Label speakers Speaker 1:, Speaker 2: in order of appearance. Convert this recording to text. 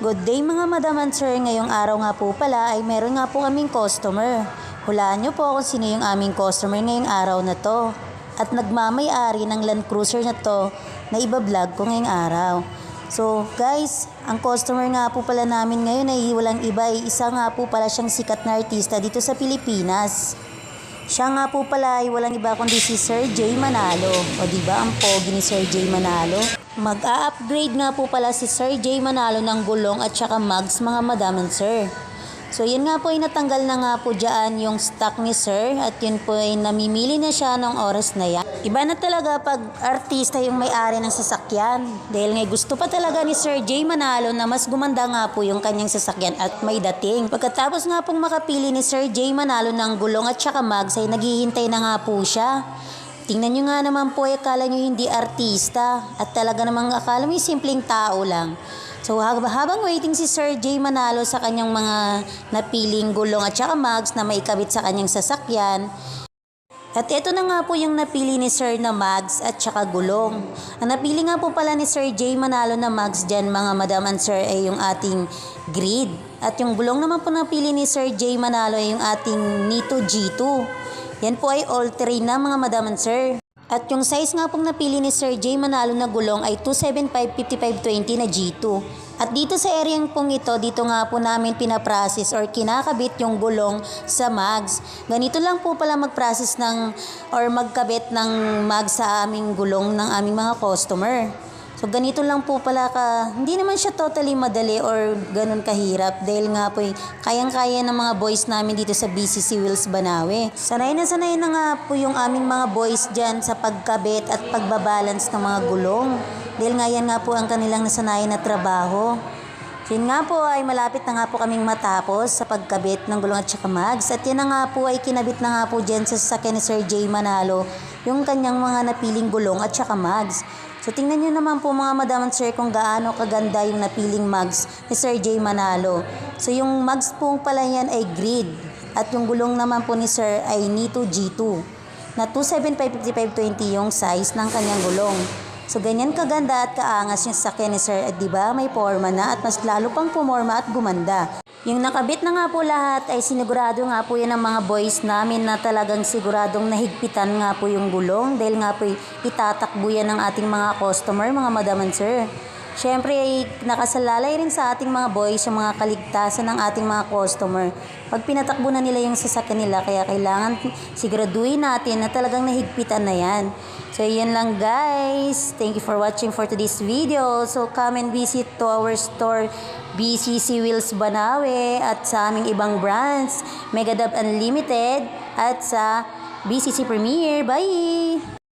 Speaker 1: Good day mga madam and sir. Ngayong araw nga po pala ay meron nga po kaming customer. Hulaan niyo po kung sino yung aming customer ngayong araw na to. At nagmamay-ari ng Land Cruiser na to na iba-vlog ko ngayong araw. So guys, ang customer nga po pala namin ngayon ay walang iba. ay Isa nga po pala siyang sikat na artista dito sa Pilipinas. Siya nga po pala ay walang iba kundi si Sir J. Manalo. O di ba ang pogi ni Sir J. Manalo? Mag-a-upgrade nga po pala si Sir J. Manalo ng gulong at saka mugs mga madam and sir. So yun nga po ay natanggal na nga po dyan yung stock ni Sir at yun po ay namimili na siya ng oras na yan. Iba na talaga pag artista yung may-ari ng sasakyan. Dahil nga gusto pa talaga ni Sir J. Manalo na mas gumanda nga po yung kanyang sasakyan at may dating. Pagkatapos nga pong makapili ni Sir J. Manalo ng gulong at saka mags ay naghihintay na nga po siya. Tingnan nyo nga naman po, eh, akala nyo hindi artista at talaga namang akala mo simpleng tao lang. So hab- habang waiting si Sir J. Manalo sa kanyang mga napiling gulong at saka mags na maikabit sa kanyang sasakyan, at ito na nga po yung napili ni Sir na mags at saka gulong. Ang napili nga po pala ni Sir J. Manalo na mags dyan mga madam and sir ay yung ating grid. At yung gulong naman po napili ni Sir J. Manalo ay yung ating Nito G2. Yan po ay all terrain na mga madam and sir. At yung size nga pong napili ni Sir J. Manalo na gulong ay 275-5520 na G2. At dito sa area pong ito, dito nga po namin pinaprocess or kinakabit yung gulong sa mags. Ganito lang po pala mag-process ng or magkabit ng mags sa aming gulong ng aming mga customer. So ganito lang po pala ka, hindi naman siya totally madali or ganun kahirap dahil nga po eh, kayang-kaya ng mga boys namin dito sa BCC Wheels Banawe. Sanay na sanay na nga po yung aming mga boys dyan sa pagkabit at pagbabalance ng mga gulong. Dahil nga yan nga po ang kanilang nasanayan na trabaho. Yun nga po ay malapit na nga po kaming matapos sa pagkabit ng gulong at saka mags. At yan na nga po ay kinabit na nga po dyan sa sasakyan ni Sir J. Manalo yung kanyang mga napiling gulong at saka mags. So tingnan nyo naman po mga madam and sir kung gaano kaganda yung napiling mags ni Sir J. Manalo. So yung mags po pala yan ay grid at yung gulong naman po ni Sir ay Nito G2 na 275-5520 yung size ng kanyang gulong. So ganyan kaganda at kaangas yung sasakyan ni Sir at 'di ba may forma na at mas lalo pang pumorma at gumanda. Yung nakabit na nga po lahat ay sinigurado nga po yan ng mga boys namin na talagang siguradong nahigpitan nga po yung gulong dahil nga po itatakbo yan ng ating mga customer, mga madam and sir. Siyempre ay nakasalalay rin sa ating mga boys yung mga kaligtasan ng ating mga customer. Pag pinatakbo na nila yung sasakyan nila, kaya kailangan siguraduhin natin na talagang nahigpitan na yan. So, yan lang guys. Thank you for watching for today's video. So, come and visit to our store BCC Wheels Banawe at sa aming ibang brands, Megadab Unlimited at sa BCC Premier. Bye!